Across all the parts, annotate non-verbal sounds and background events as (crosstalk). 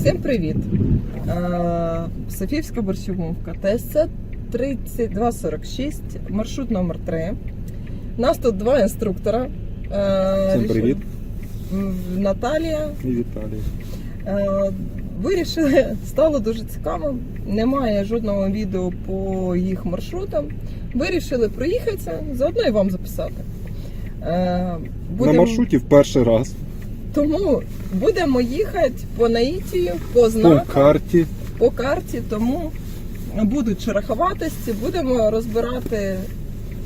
Всім привіт! Е, Софіївська борщумовка ТСЦ 3246, маршрут номер 3. Нас тут два інструктора. Е, Всім привіт. Наталія. І Віталій. Е, Вирішили, стало дуже цікаво. Немає жодного відео по їх маршрутам. Вирішили проїхатися, заодно і вам записати. Е, На маршруті в перший раз Тому будемо їхати по наїтію, по по карті. по карті, тому будуть шероховатості, будемо розбирати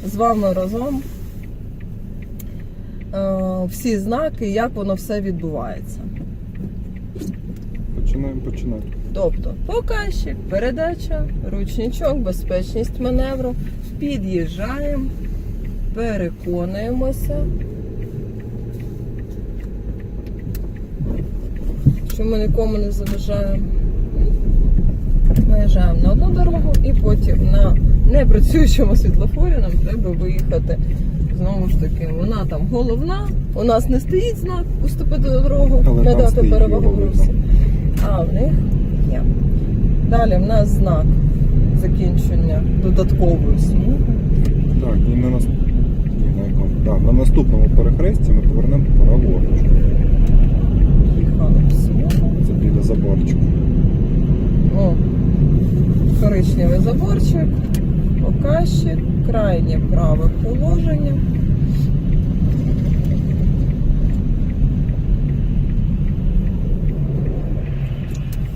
з вами разом е, всі знаки, як воно все відбувається. Починаємо починати. Тобто показчик, передача, ручничок, безпечність маневру. Під'їжджаємо, переконуємося. Що ми нікому не заважаємо. Виїжджаємо на одну дорогу і потім на непрацюючому світлофорі нам треба виїхати. Знову ж таки, вона там головна. У нас не стоїть знак уступити дорогу, Але надати перевагу русі. А в них є. Далі в нас знак закінчення додаткової смуги. Так, і на нас. Ні, на якому? Так, на наступному перехресті ми повернемо праворуч. Їхали в смугу. Це біля заборчику. О, коричневий заборчик, показчик, крайнє праве положення.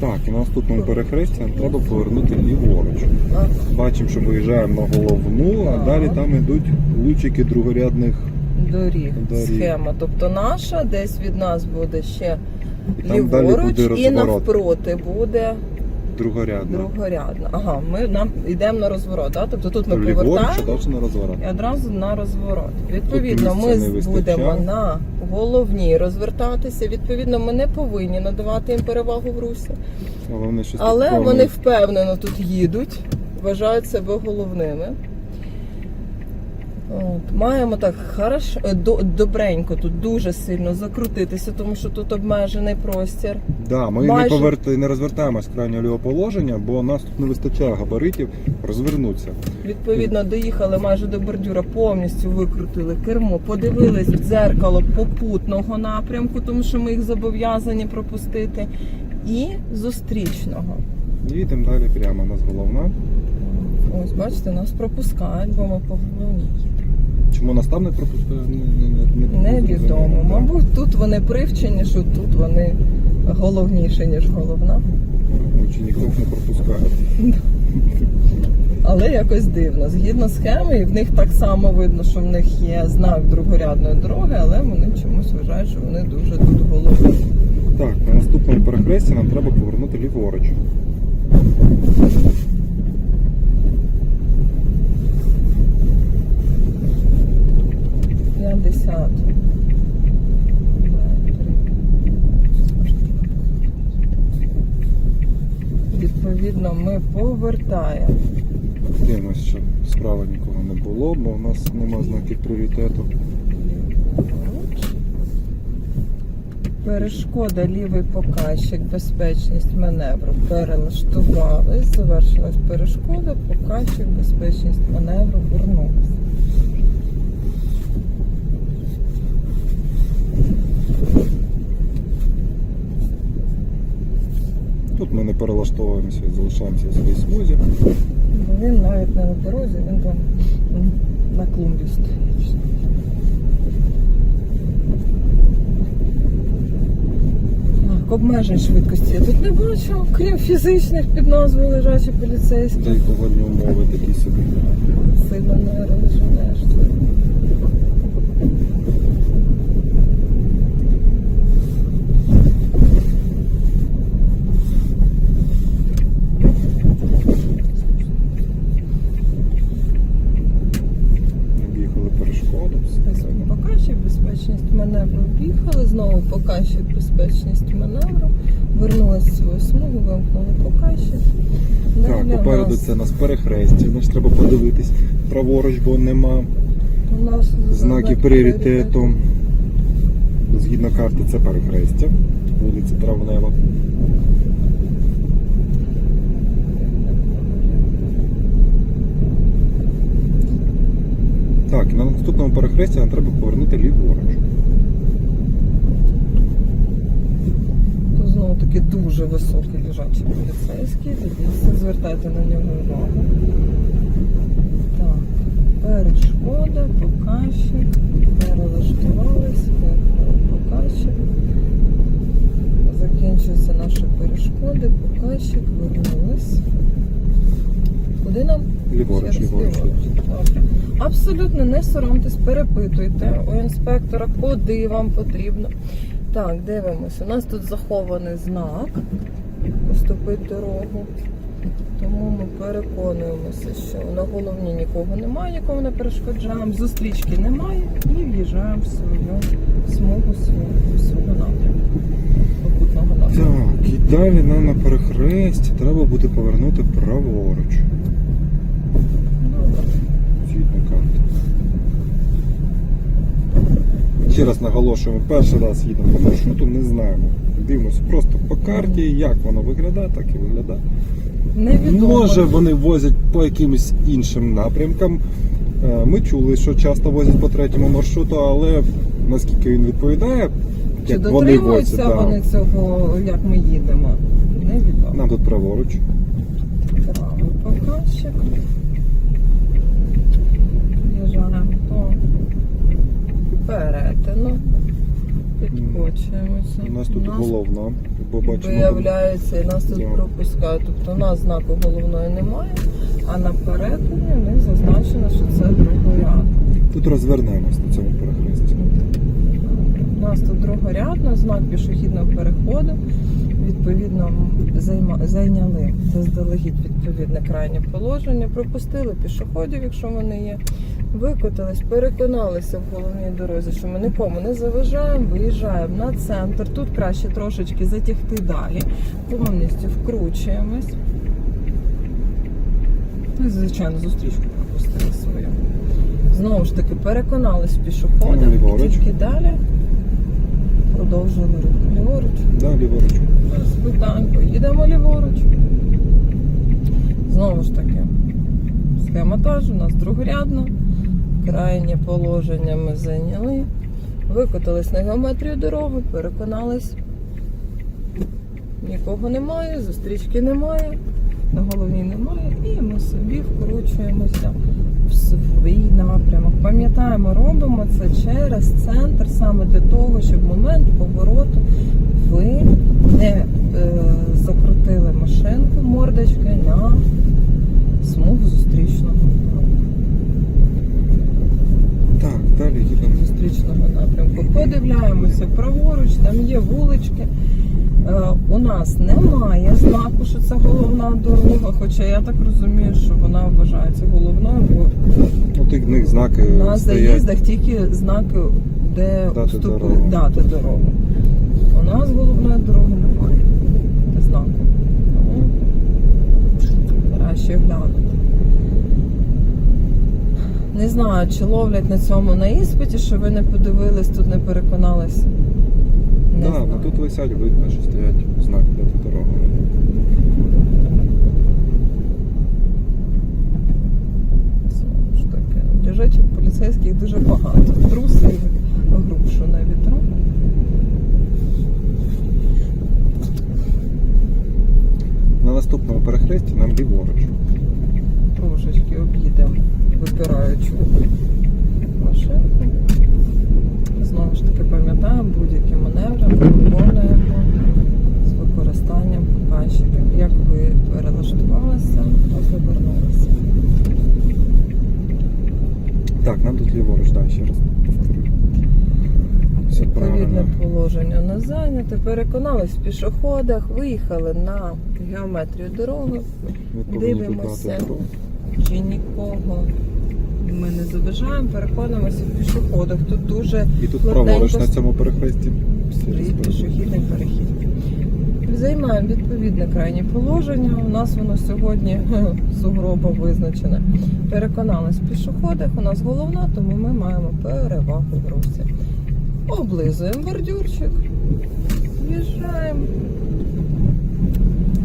Так, і на наступному перехресті нам треба повернути ліворуч. Бачимо, що виїжджаємо на головну, а далі там йдуть лучики другорядних. Доріг. Доріг. Схема. Тобто наша десь від нас буде ще Там далі ліворуч буде і розворот. навпроти буде Другорядна. другорядна. Ага, ми нам йдемо на розворот. Да? Тобто тут ми Ліворуч, повертаємо. далі розворот. І одразу на розворот. Відповідно, місця ми не вистачає. будемо на головній розвертатися. Відповідно, ми не повинні надавати їм перевагу в русі. Головне, що Але вони впевнено тут їдуть, вважають себе головними. От, маємо так хорошо, е, до- добренько тут дуже сильно закрутитися, тому що тут обмежений простір. Да, ми Майже- не поверти, не розвертаємось з крайнього лівого положення, бо нас тут не вистачає габаритів розвернутися. Відповідно, доїхали майже до бордюра, повністю викрутили кермо, подивились в дзеркало попутного напрямку, тому що ми їх зобов'язані пропустити. І зустрічного. І йдемо далі прямо. У нас головна. Ось, бачите, нас пропускають, бо ми по головній їдемо. Чому нас там не пропускає? Не, не, не, не Невідомо. Мабуть, тут вони привчені, що тут вони головніші, ніж головна. Учнів не пропускають. Але якось дивно. Згідно схеми, і в них так само видно, що в них є знак другорядної дороги, але вони чомусь вважають, що вони дуже тут головні. Так, на наступному перехресті нам треба повернути ліворуч. П'ятдесят. Відповідно, ми повертаємо. Дивимося, щоб справи нікого не було, бо у нас нема знаків пріоритету. Перешкода, лівий показчик, безпечність маневру. Перелаштували, завершилась перешкода, показчик, безпечність маневру, вернулись. Тут ми не перелаштовуємося залишаємося в своїй смузі. Він навіть не на дорозі, він там на клумбі стоїть. Обмежень швидкості я тут не бачу, крім фізичних під назвою лежачі поліцейські. Та й погодні умови такі собі. Сильно не розженеш. Об'їхали перешкоду. все це. Показчик, безпечність маневру об'їхали, знову показчик, безпечність маневру. Вернулися в свою смугу, вимкнули показчик. Так, попереду нас- це нас перехрестя, значить треба подивитись праворуч, бо нема у нас знаків пріоритету. Згідно карти це перехрестя. вулиці Травнева. Так, на наступному перехресті нам треба повернути ліворуч. Тут знову таки дуже високий лежачий поліцейський. Дивіться, звертайте на нього увагу. Так, перешкода, показчик, перелаштувались, виїхали показчик. Закінчуються наші перешкоди, показчик, вернулись. Куди нам? Ліворуч, ліворуч. Абсолютно не соромтесь, перепитуйте у інспектора, куди вам потрібно. Так, дивимося. У нас тут захований знак. Поступить дорогу. Тому ми переконуємося, що на головні нікого немає, нікому не перешкоджаємо. Зустрічки немає і в'їжджаємо в свою смугу свого, свого. Напрямку. Так, і далі нам на перехресті треба буде повернути праворуч. Добре. Згідно карти. Ще раз наголошуємо, перший раз їдемо по маршруту, не знаємо. Дивимося просто по карті, як воно виглядає, так і виглядає. Невідомо. Може вони возять по якимось іншим напрямкам. Е, Ми чули, що часто возять по третьому маршруту, але наскільки він відповідає, Чи як вони возять, да. вони цього, як ми їдемо? Невідомо. нам тут праворуч. Правий показчик. В'їжджаємо по перетину. Підкочуємося. У нас тут Нас головна, бо бачимо. Виявляється, і нас тут Да. пропускають. Тобто у нас знаку головної немає, а на перетині в них зазначено, що це другорядно. Тут розвернемось на цьому перехресті. У нас тут другорядно, знак пішохідного переходу. Відповідно, займа- зайняли заздалегідь відповідне крайнє положення, пропустили пішоходів, якщо вони є. Викотились, переконалися в головній дорозі, що ми нікому не заважаємо, виїжджаємо на центр. Тут краще трошечки затягти далі, повністю вкручуємось. Ну, і, звичайно, зустрічку пропустили свою. Знову ж таки, переконались в пішоходах, Ну, тільки далі продовжили рух. Ліворуч. Да, ліворуч. Без питань, поїдемо ліворуч. Знову ж таки, схема та ж у нас другорядна. Крайнє положення ми зайняли. Викотились на геометрію дороги, переконались. Нікого немає, зустрічки немає, на головній немає, і ми собі вкручуємося в свій напрямок. Пам'ятаємо, робимо це через центр саме для того, щоб момент повороту ви не е, закрутили машинку мордочкою на смугу зустрічного їдемо. зустрічного напрямку. Подивляємося праворуч, там є вулички. Е, у нас немає знаку, що це головна дорога, хоча я так розумію, що вона вважається головною, бо От і в них знаки на стоять. заїздах тільки знаки, де Дати вступили дорогу. дати дорогу. У нас головної дороги немає знаку. Тому краще глянути. Не знаю, чи ловлять на цьому на іспиті, що ви не подивились, тут не переконалися. Не Да, знаю. тут висять, видно, що стоять знаки дати дорогу. Знову ж таки, Лежачих поліцейських дуже багато. Труси грубшу на вітру. На наступному перехресті нам ліворуч. Трошечки об'їдемо випираючу машинку. Знову ж таки пам'ятаємо, будь-які маневри виконуємо з використанням показчиків. Як ви перелаштувалися, розвернулися. Так, нам тут ліворуч, так, ще раз повторю. Все Відповідне правильно. положення не зайняте. Переконались в пішоходах, виїхали на геометрію дороги. Ми повинні тут Дивимося. дати дорогу. чи нікого ми не заважаємо, переконуємося в пішоходах. Тут дуже І тут праворуч на цьому перехресті. пішохідний перехід. Займаємо відповідне крайнє положення. У нас воно сьогодні (laughs) сугробо визначене. Переконались в пішоходах. У нас головна, тому ми маємо перевагу в русі. Облизуємо бордюрчик. виїжджаємо.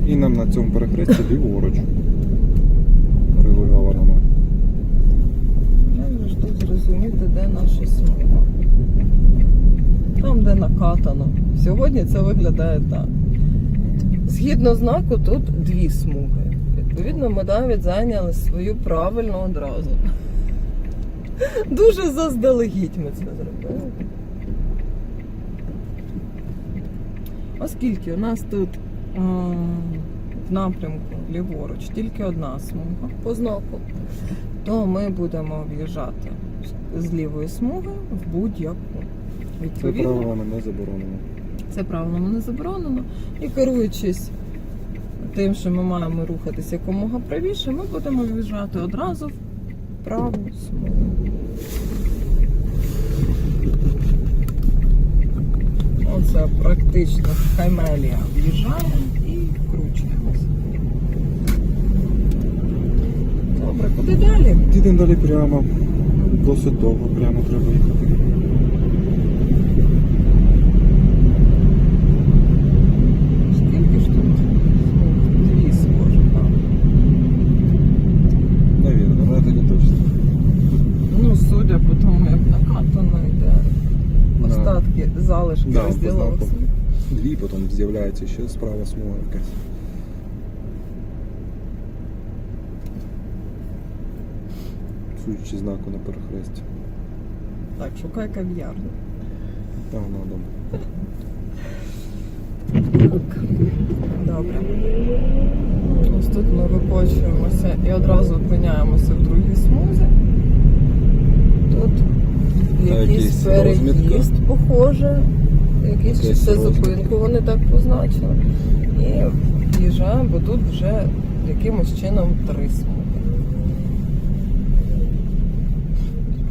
І нам на цьому перехресті ліворуч. Регульованому. Треба ж тут зрозуміти, де наша смуга. Там, де накатано. Сьогодні це виглядає так. Згідно знаку, тут дві смуги. Відповідно, ми навіть зайняли свою правильну одразу. Дуже заздалегідь ми це зробили. Оскільки у нас тут а, в напрямку ліворуч тільки одна смуга по знаку, то ми будемо в'їжджати з лівої смуги в будь-яку. Це правилами не заборонено. це правилами не заборонено. І керуючись тим, що ми маємо рухатися якомога правіше, ми будемо в'їжджати одразу в праву смугу. Оце практично хаймелія. В'їжджаємо і вкручуємося. Добре, куди далі? Їдемо далі прямо. Досить довго прямо треба їхати. Скільки ж тут? Дві схоже, так. Навірно, але це не точно. Ну, судя по тому, як накатано йде. Остатки залишки Да, розділилися. Дві, потім з'являється ще справа смуга якась. Судячи знаку на перехресті. Так, шукай кав'ярню. Там надо. Так. Добре. Ось тут ми викочуємося і одразу опиняємося в другій смузі. Тут якийсь переїзд, похоже. Якийсь чи це зупинку, вони так позначили. І в'їжджаємо, бо тут вже якимось чином три смуги.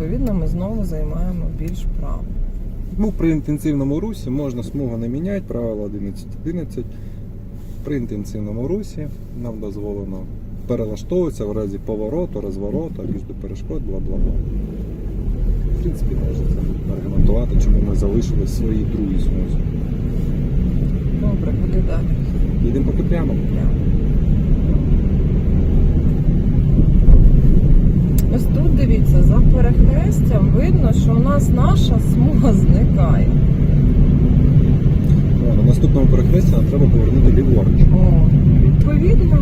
Відповідно, ми знову займаємо більш право. Ну, при інтенсивному русі можна смугу не міняти, правило 11.11. При інтенсивному русі нам дозволено перелаштовуватися в разі повороту, розвороту, між перешкод, бла-бла-бла. В принципі, можна це аргументувати, чому ми залишили свої другі смузі. Добре, куди далі? Їдемо поки прямо. Ось тут дивіться, за перехрестям видно, що у нас наша смуга зникає. О, на наступному перехресті нам треба повернути ліворуч. О, відповідно,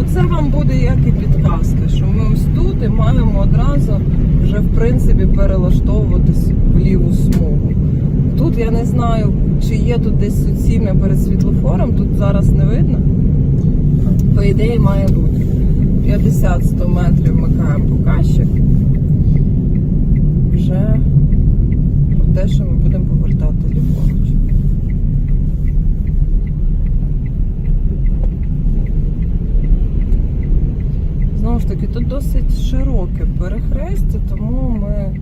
оце вам буде як і підказка, що ми ось тут і маємо одразу вже в принципі перелаштовуватись в ліву смугу. Тут я не знаю, чи є тут десь суцільне перед світлофором, тут зараз не видно. По ідеї має бути. 50-100 метрів вмикаємо показчик. Вже про те, що ми будемо повертати ліворуч. Знову ж таки, тут досить широке перехрестя, тому ми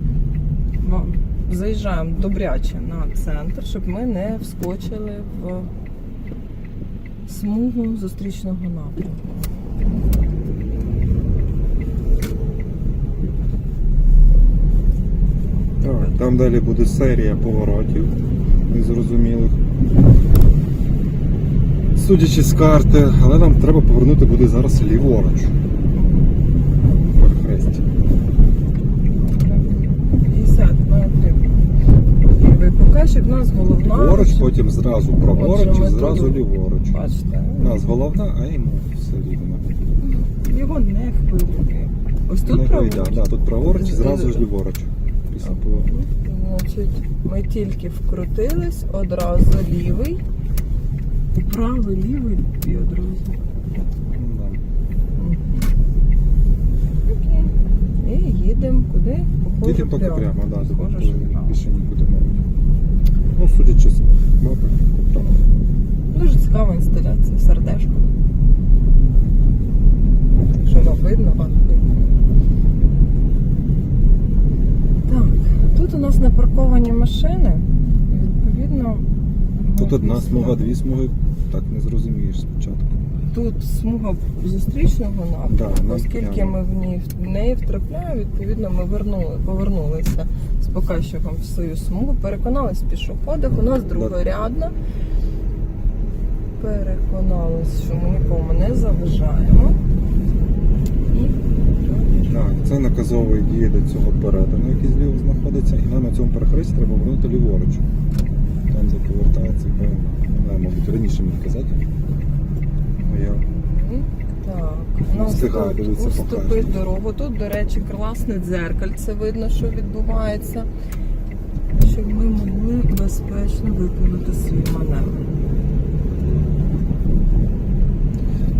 заїжджаємо добряче на центр, щоб ми не вскочили в смугу зустрічного напрямку. Так, там далі буде серія поворотів незрозумілих. Судячи з карти, але нам треба повернути буде зараз ліворуч. Перехресті. 50 метрів. Лівий показчик, нас головна. Ліворуч, потім зразу праворуч і зразу ліворуч. Бачите, У нас головна, а йому все рівно. його не хвилює. Ось тут Не праворуч. Да, тут праворуч і зразу ж ліворуч. Після повороту. Значить, ми тільки вкрутились, одразу лівий. Правий, лівий і одразу. Да. Окей. І їдемо куди? Похоже, Їдемо поки прямо, да, тут Схоже, що прямо. більше нікуди мабуть. Ну, судячи з мапи, то. Дуже цікава інсталяція, сердешко. Якщо вам видно, а видно. Так, тут у нас не парковані машини. Відповідно. Тут одна смуга, дві смуги, так не зрозумієш спочатку. Тут смуга зустрічного напрямку, Да, оскільки ми в ній в неї втрапляємо, відповідно, ми вернули, повернулися з показчиком в свою смугу, переконалися в пішоходах. У нас другорядна. Переконалися, що ми нікому не заважаємо. Це наказовий діє до цього перетину, який зліво знаходиться, і нам на цьому перехресті треба вернути ліворуч. Там, де повертається, по, не мабуть, раніше мені казати. Ну, я Так, Не встигаю дивитися по дорогу. Тут, до речі, класне дзеркальце видно, що відбувається. Щоб ми могли безпечно виконати свій маневр.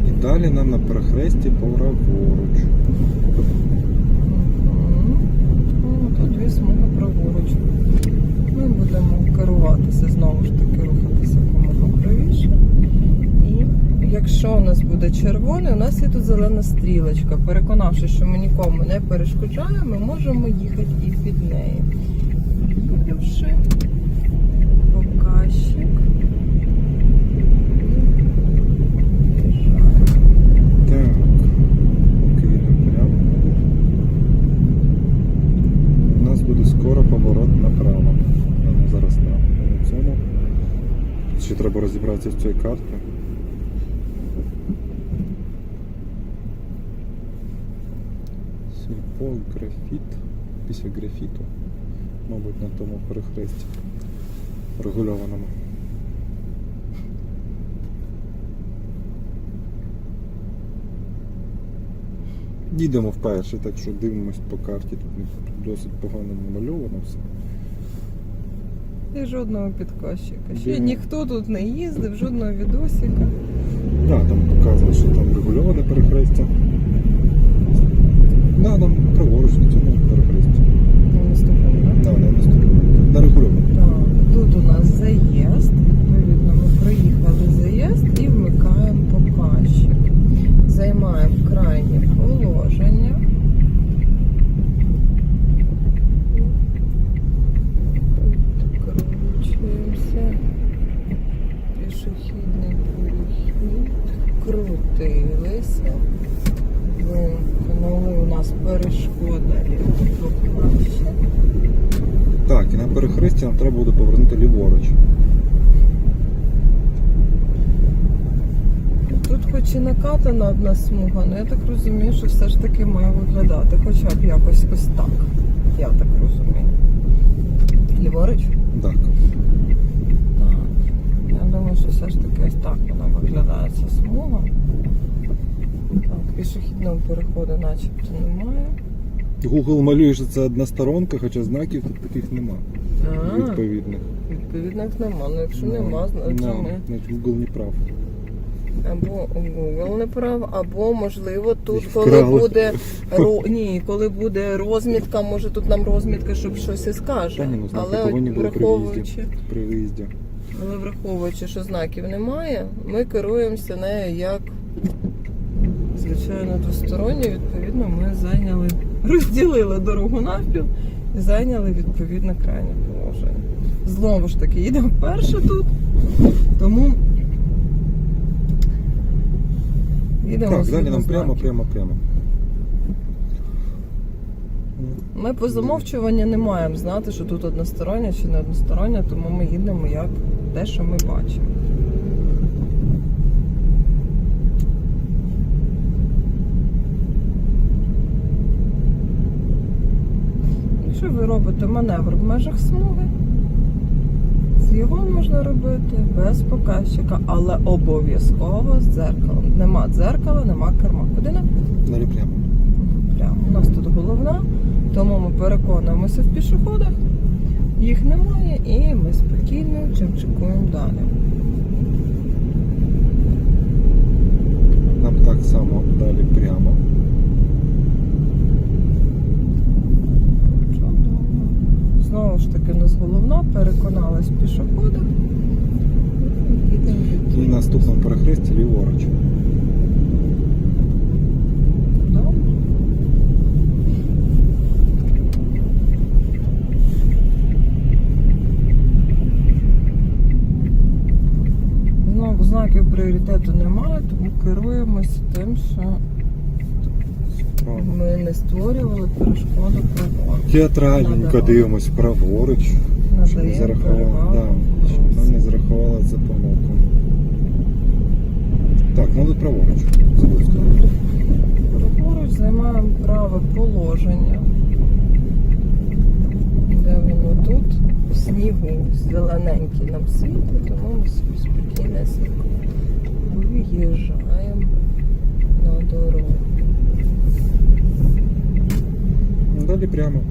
І далі нам на перехресті праворуч. Мгм. Ну, Тут дві смуги праворуч. Ми будемо керуватися, знову ж таки, рухатися якомога правіше. І якщо у нас буде червоний, у нас є тут зелена стрілочка. Переконавшись, що ми нікому не перешкоджаємо, ми можемо їхати і під нею. Їхавши показчик. І виїжджаємо. Так. Поки їдемо прямо. У нас буде скоро поворот направо. Ну, зараз там, на цьому. Ще треба розібратися з цією картою. Сільпо, графіт. Після графіту. Мабуть, на тому перехресті. Регульованому. Їдемо вперше, так що дивимось по карті. Тут досить погано намальовано все. І жодного підказчика. Ще Дивно. ніхто тут не їздив, жодного відосика. Да, там показує, що там регульоване перехрестя. Да, там праворуч на цьому перехресті. На наступному, так? Да, на наступному. На регульоване. Так, тут у нас заїзд. Відповідно, ми проїхали заїзд і вмикаємо показчик. Займаємо крайнє положення. Кручуємося. Пішохідний перехід. Крутилися. Вимкнули у нас перешкода лівоплаще. Так, і на перехресті нам треба буде повернути ліворуч. Тут хоч і накатана одна смуга, але я так розумію, що все ж таки має виглядати хоча б якось ось так. Я так розумію. Ліворуч? Так. Так. Я думаю, що все ж таки ось так вона виглядає ця смуга. Так, пішохідного переходу начебто немає. Google малює, що це одна сторонка, хоча знаків тут таких нема. А, Відповідних. відповідних нема. Ну якщо Ну, нема, значить ну, ми Google не прав. Або Google не прав, або можливо тут, коли буде ро... ні, коли буде розмітка, може тут нам розмітка, щоб щось і скаже. Та ні, ну знаки але повинні були при враховуючи. При виїзді. але враховуючи, що знаків немає, ми керуємося нею як звичайно двосторонньо. Відповідно, ми зайняли, розділили дорогу навпіл і зайняли відповідне крайнє положення. Знову ж таки, їдемо вперше тут, тому. Їдемо Так, далі нам прямо, прямо, прямо. Ми по замовчуванню не маємо знати, що тут одностороння чи не одностороння, тому ми їдемо як те, що ми бачимо. Якщо ви робите маневр в межах смуги, його можна робити без показчика, але обов'язково з дзеркалом. Нема дзеркала, нема керма. Куди нам? Далі прямо. Прямо. У нас тут головна, тому ми переконуємося в пішоходах. Їх немає, і ми спокійно чимчикуємо далі. Нам так само далі прямо. Чудово. Знову ж таки, у нас головна, переконалась. Їдемо І наступному перехресті ліворуч. Знову знаків пріоритету немає, тому керуємося тим, що ми не створювали перешкоду праворуч. Театральненько дивимось праворуч. Щоб не, зарахувала, да, щоб нам не зарахувала за помилку. праворуч. з цієї сторони. Поруч займаємо праве положення. Де воно тут? У снігу зелененький нам світло, тому ми собі спокійнесенько виїжджаємо на дорогу. Далі прямо.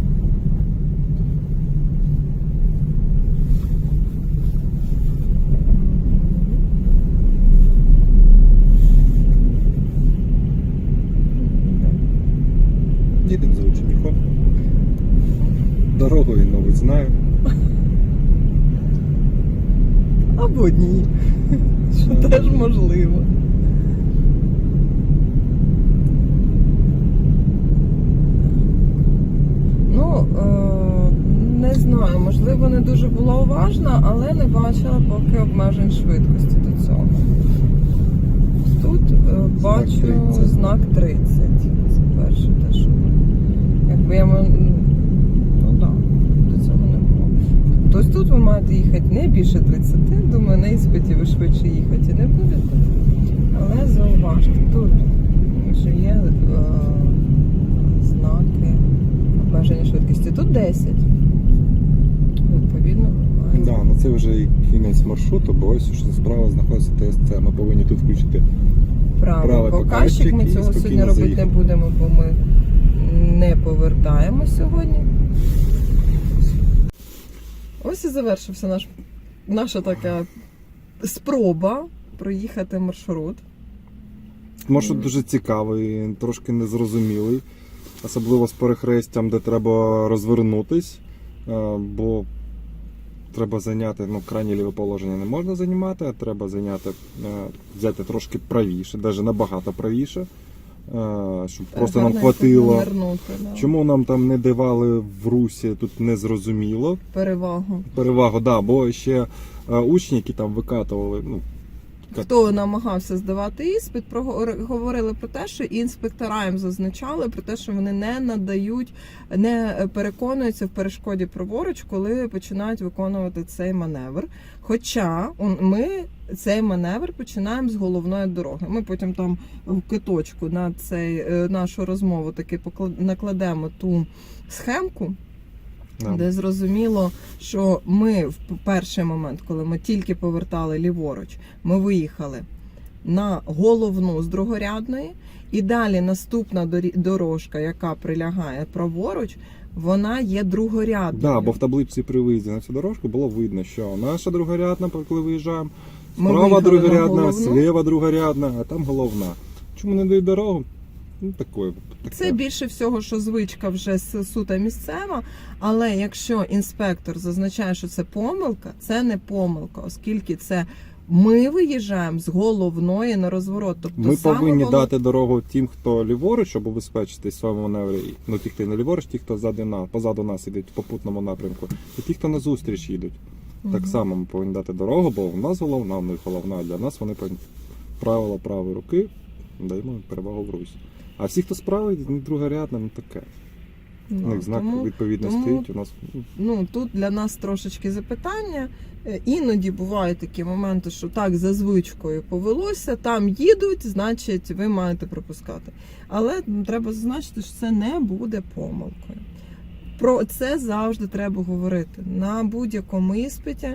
Їдемо за учеником. Дорогу він, мабуть, знає. Або ні. Що теж можливо. Ну, е, не знаю, можливо, не дуже була уважна, але не бачила поки обмежень швидкості до цього. Тут е, бачу знак 30. Це перше те, що якби я м- ну так, до цього не було. Тобто тут ви маєте їхати не більше 30, думаю, на іспиті ви швидше їхати не будете. Але зауважте, тут вже є е, знаки обмеження швидкості. Тут 10. Відповідно, ви маєте Да, ну це вже і кінець маршруту, бо ось що справа знаходиться ТСЦ. Ми повинні тут включити правий правий показчик. Ми цього сьогодні робити заїхати. не будемо, бо ми не повертаємо сьогодні. Ось і завершився наш, наша така спроба проїхати маршрут. Маршрут дуже цікавий, трошки незрозумілий, особливо з перехрестям, де треба розвернутись, е, бо треба зайняти, ну, крайнє ліве положення не можна займати, а треба зайняти, е, взяти трошки правіше, навіть набагато правіше, щоб просто нам хватило. вернути, да. Чому нам там не давали в русі, тут не зрозуміло. перевагу. Перевагу, да, бо ще е, учні, які там викатували, ну, Хто намагався здавати іспит, говорили про те, що інспектора їм зазначали про те, що вони не надають, не переконуються в перешкоді праворуч, коли починають виконувати цей маневр. Хоча ми цей маневр починаємо з головної дороги. Ми потім там в киточку на цей е, нашу розмову таки накладемо ту схемку. Да. де зрозуміло, що ми в перший момент, коли ми тільки повертали ліворуч, ми виїхали на головну з другорядної, і далі наступна дорожка, яка прилягає праворуч, вона є другорядною. Да, бо в табличці при виїзді на цю дорожку було видно, що наша другорядна, коли виїжджаємо, справа другорядна, зліва другорядна, а там головна. Чому не дають дорогу? Ну, такое. таке. Це більше всього, що звичка вже с- суто місцева. Але якщо інспектор зазначає, що це помилка, це не помилка, оскільки це ми виїжджаємо з головної на розворот. Тобто Ми саме повинні голов- дати дорогу тим, хто ліворуч, щоб убезпечитись в своєму маневрі. Ну, ті, хто не ліворуч, ті, хто ззаду на, позаду нас ідуть в попутному напрямку. І ті, хто назустріч їдуть. Так само ми повинні дати дорогу, бо у нас головна, у них головна, для нас вони повинні правила правої руки даємо перевагу в русі. А всі, хто справа, ну, другорядна, ну таке. У Ну, них знак тому- відповідно тому- стоїть. У нас ну, ну тут для нас трошечки запитання. Е, Іноді бувають такі моменти, що так за звичкою повелося, там їдуть, значить, ви маєте пропускати. Але ну, треба зазначити, що це не буде помилкою. Про це завжди треба говорити. На будь-якому іспиті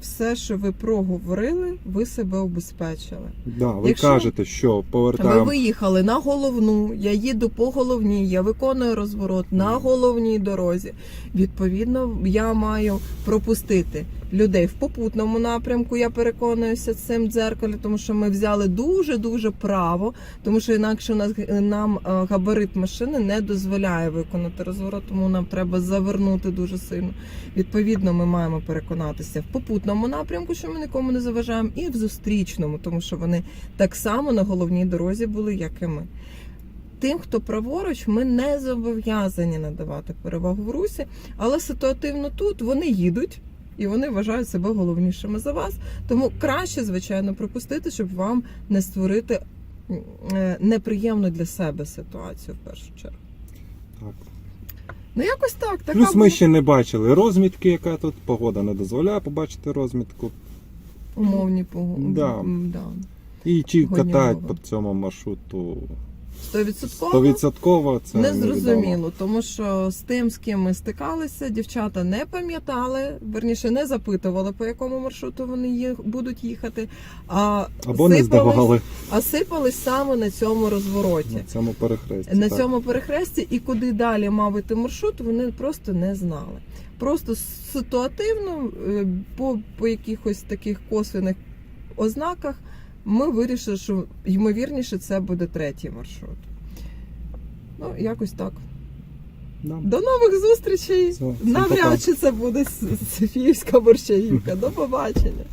все, що ви проговорили, ви себе обезпечили. да, ви Якщо- кажете, що Ви повертаємо. виїхали на головну, я їду по головній, я виконую розворот на головній дорозі. Відповідно, я маю пропустити людей в попутному напрямку. Я переконуюся цим дзеркалі, тому що ми взяли дуже дуже право, тому що інакше у нас нам е, габарит машини не дозволяє виконати розворот, тому нам треба завернути дуже сильно. Відповідно, ми маємо переконатися в попутному напрямку, що ми нікому не заважаємо, і в зустрічному, тому що вони так само на головній дорозі були, як і ми. Тим, хто праворуч, ми не зобов'язані надавати перевагу в русі, але ситуативно тут вони їдуть і вони вважають себе головнішими за вас. Тому краще, звичайно, пропустити, щоб вам не створити е, неприємну для себе ситуацію в першу чергу. Так. Ну якось так. Така Плюс ми була ще не бачили розмітки, яка тут погода не дозволяє побачити розмітку. умовні погоди. Да. Да. І чи катають по цьому маршруту Стовідсотково 100% це не зрозуміло, тому що з тим, з ким ми стикалися, дівчата не пам'ятали, верніше не запитували, по якому маршруту вони їх будуть їхати, а Або не сипались- здавали а сипались саме на цьому розвороті. на цьому перехресті. на так. цьому перехресті і куди далі мав іти маршрут, вони просто не знали. Просто ситуативно, е, по, по якихось таких косвених ознаках, ми вирішили, що ймовірніше це буде третій маршрут. Ну, якось так. Да. До нових зустрічей. Все. Навряд чи це буде Софіївська борщаївка. До побачення.